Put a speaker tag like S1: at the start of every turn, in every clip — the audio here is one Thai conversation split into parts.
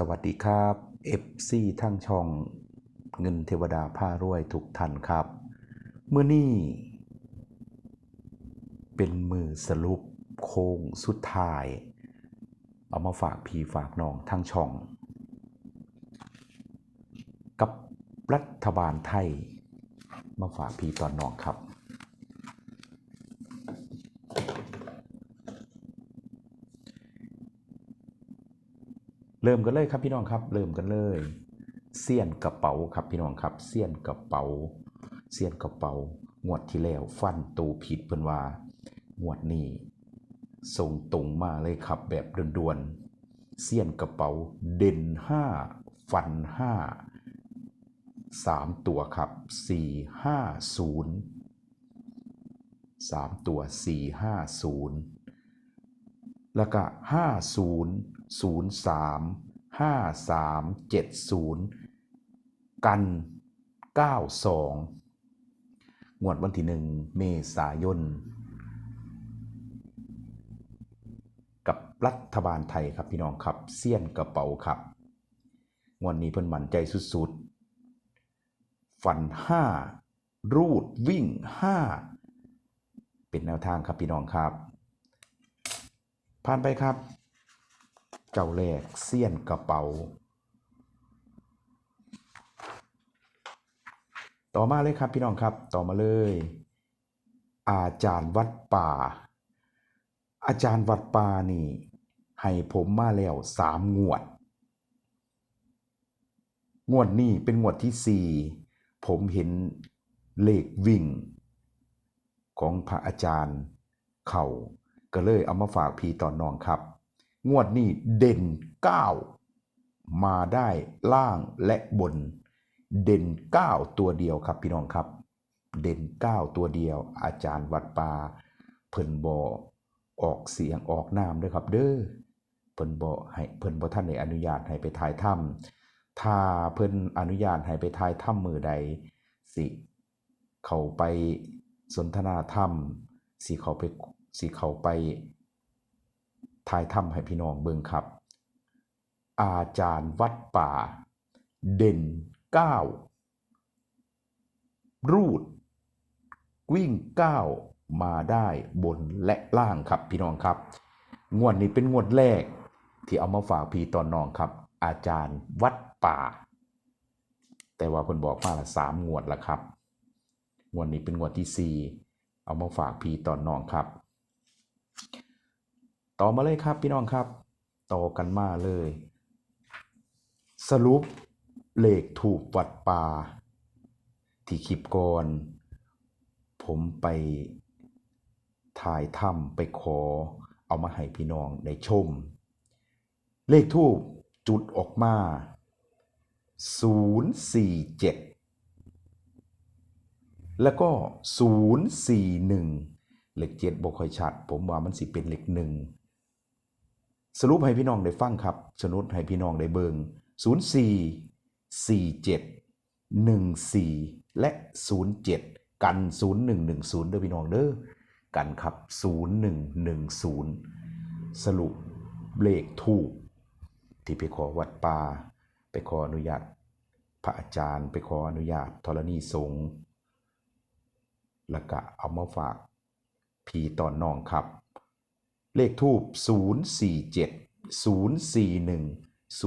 S1: สวัสดีครับ FC ทั้งช่องเงินเทวดาผ้ารวยทุกท่านครับ เมื่อนี้เป็นมือสรุปโค้งสุดท้าย เอามาฝากพี่ฝากน้องทั้งช่อง กับรัฐบาลไทย มาฝากพี่ตอนน้องครับ เริ่มกันเลยครับพี่น้องครับ เริ่มกันเลยเสี้ยนกระเป๋าครับพี่น้องครับเสี้ยนกระเป๋าเสี้ยนกระเป๋างวดที่แล้วฟันตูผิดเพิ่นว่างวดนี้ส่งตรงมาเลยครับแบบด่วนๆเสี้ยนกระเป๋าเด่น5ฟัน5 3ตัวครับ4 5 0 3ตัว4 5 0แล้วก็50 03 53 70 กัน 92 งวดวันที่ 1 เมษายน กับรัฐบาลไทยครับพี่น้องครับเสี้ยนกระเป๋าครับงวดนี้เพิ่นมั่นใจสุดๆ ฟัน 5 รูดวิ่ง 5 เป็นแนวทางครับพี่น้องครับผ่านไปครับ เจ้าแรกเสี้ยนกระเป๋า ต่อมาเลยครับพี่น้องครับต่อมาเลย อาจารย์วัดป่า อาจารย์วัดป่านี่ให้ผมมาแล้วสามงวด งวดนี้เป็นงวดที่สี่ผมเห็นเลขวิ่ง ของพระอาจารย์ เขาก็เลยเอามาฝากพี่ตอนน้องครับ งวดนี้เด่น 9 มาได้ล่างและบน เด่น 9 ตัวเดียวครับพี่น้องครับ เด่น 9 ตัวเดียว อาจารย์วัดปาเพิ่นบอออกเสียงออกนามด้วยครับเด้อเพิ่นบอให้เพิ่นบ่ท่านได้อนุญาตให้ไปถ่ายถ้ำถ้าเพิ่นอนุญาตให้ไปถ่ายถ้ำมือใด สิ เข้าไปสนทนาธรรมสิเขาไปสิเขาไป ถ่ายถ้ำให้พี่น้องเบิ่งครับ อาจารย์วัดป่า เด่น9รูด วิ่ง9มาได้บนและล่างครับพี่น้องครับ งวดนี้เป็นงวดแรก ที่เอามาฝากพี่ตอนน้องครับ อาจารย์วัดป่า แต่ว่าเพิ่นบอกมาละสามงวดแล้วครับ งวดนี้เป็นงวดที่4เอามาฝากพี่ตอนน้องครับ ต่อมาเลยครับพี่น้องครับ ต่อกันมาเลย สรุปเลขถูกวัดป่า ที่คลิปก่อน ผมไปถ่ายถ้ำไปขอ เอามาให้พี่น้องได้ชม เลขทูบจุดออกมา 047 แล้วก็ 041 เลขเจ็ดบ่ค่อยชัด ผมว่ามันสิเป็นเลขหนึ่ง สรุปให้พี่น้องได้ฟังครับสรุปให้พี่น้องได้เบิง04 47 14 และ 07 กัน 0110เด้อพี่น้องเด้อกันครับ 0110 สรุปเลขถูก ที่ไปขอวัดป่าไปขออนุญาต พระอาจารย์ ไปขออนุญาตธรณีสงฆ์แล้วก็เอามาฝากพีตอนน้องครับ เลขทูบ047 041 04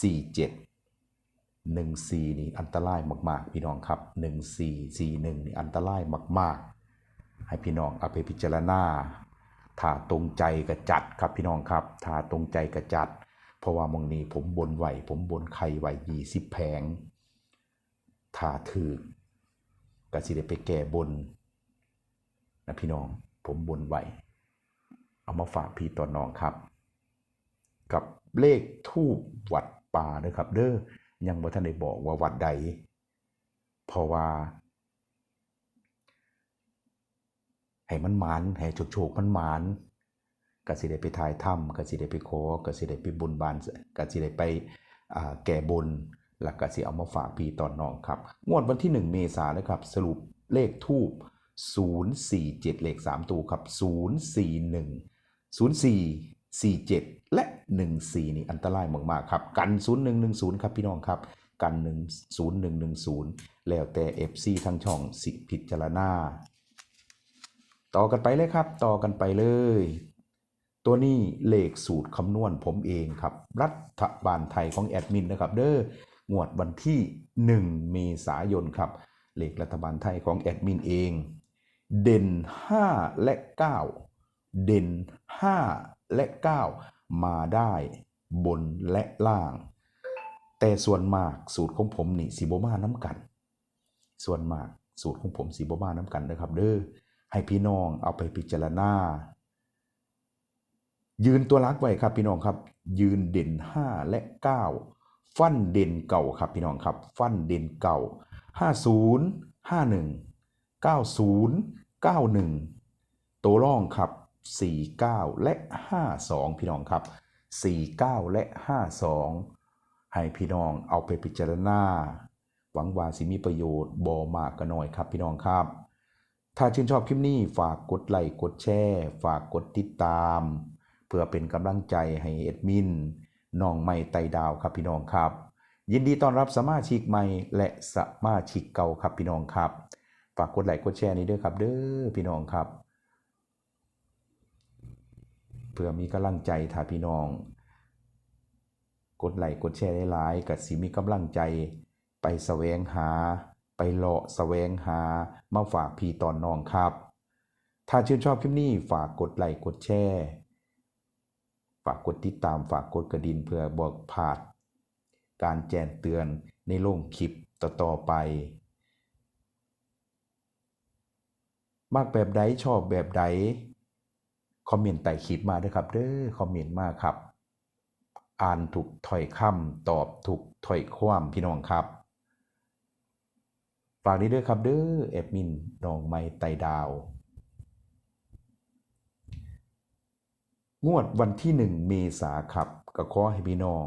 S1: 47 14 นี่อันตรายมาก ๆ พี่น้องครับ 1441 นี่อันตรายมาก ๆ ให้พี่น้องเอาไปพิจารณาถ้าตรงใจกระจัดครับพี่น้องครับถ้าตรงใจกระจัด เพราะว่ามองนี้ผมบนไหวผมบนไข่ไหว20แผงถ้าถือก็สิได้ไปแก้บนนะพี่น้องผมบนไหว เอามาฝากพี่ตอนน้องครับ กับเลขทูบวัดป่านะครับ เด้อยังบ่ท่านได้บอกว่าวัดใด เพราะว่า ให้มันหมานให้โชคๆมันหมานกสิได้ไปถ่ายถ้ำกสิได้ไปขอกสิได้ไปบุญบานกสิได้ไปแก่บนแล้วก็สิเอามาฝากพี่ตอนน้องครับ งวดวันที่ 1 เมษายนนะครับ สรุปเลขทูบ047 เลข 3 ตัวครับ 041 04 47 และ 14 นี่อันตรายมากๆครับ กัน 0110 ครับพี่น้องครับ กัน 10110 แล้วแต่ FC ทั้งช่องสิพิจารณา ต่อกันไปเลยครับ ต่อกันไปเลย ตัวนี้เลขสูตรคำนวณผมเองครับ รัฐบาลไทยของแอดมินนะครับ เด้องวดวันที่ 1 เมษายนครับ เลขรัฐบาลไทยของแอดมินเอง เด่น 5 และ 9 เด่น 5 และ 9 มาได้บนและล่าง แต่ส่วนมากสูตรของผมนี่สีโบมาน้ำกัน ส่วนมากสูตรของผมสีโบมาน้ำกันนะครับเด้อให้พี่น้องเอาไปพิจารณา ยืนตัวรักไว้ครับพี่น้องครับ ยืนเด่น 5 และ 9 ฟันเด่นเก่าครับพี่น้องครับ ฟันเด่นเก่า 50 51 90 91 ตัวร่องครับ 49 และ 52 พี่น้องครับ 49 และ 52 ให้พี่น้องเอาไปพิจารณา หวังว่าสิมีประโยชน์บอมากก็น้อยครับพี่น้องครับ ถ้าชื่นชอบคลิปนี้ฝากกดไลค์กดแชร์ฝากกดติดตาม เพื่อเป็นกำลังใจให้เอ็ดมินน้องใหม่ไตดาวครับพี่น้องครับ ยินดีต้อนรับสมาชิกใหม่และสมาชิกเก่าครับพี่น้องครับ ฝากกดไลค์กดแชร์นี้ด้วยครับเด้อพี่น้องครับ เพื่อมีกำลังใจถ้าพี่น้อง กดไลค์กดแชร์ได้หลายกับสิมีกำลังใจ ไปแสวงหา ไปเลาะแสวงหา มาฝากพี่ตอนน้องครับ ถ้าชื่นชอบคลิปนี้ฝากกดไลค์กดแชร์ฝากกดติดตามฝากกดกระดิ่งเพื่อบอกผาด การแจ้งเตือนในโลงคลิปต่อๆไป มากแบบใดชอบแบบใด คอมเมนต์ใต้คลิปมาด้วยครับเด้อคอมเมนต์มาครับ อ่านถูกถ้อยคำตอบถูกถ้อยความพี่น้องครับฝากนี้ด้วยครับเด้อแอดมินน้องไม้ไต่ดาว งวดวันที่1เมษาครับก็ขอให้พี่น้อง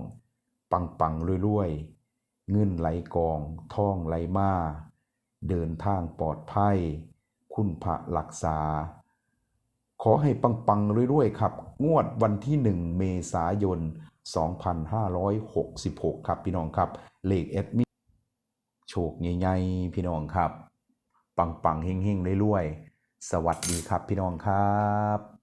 S1: ปังปังๆรวยๆ เงินไหลกองท่องไหลมา เดินทางปลอดภัย คุณพระรักษา ขอให้ปังปังๆรวยๆครับ งวดวันที่ 1 เมษายน 2566 ครับพี่น้องครับ เลขแอดมิโชคใหญ่ๆพี่น้องครับ ปังปังๆเฮงๆรวยๆ สวัสดีครับพี่น้องครับ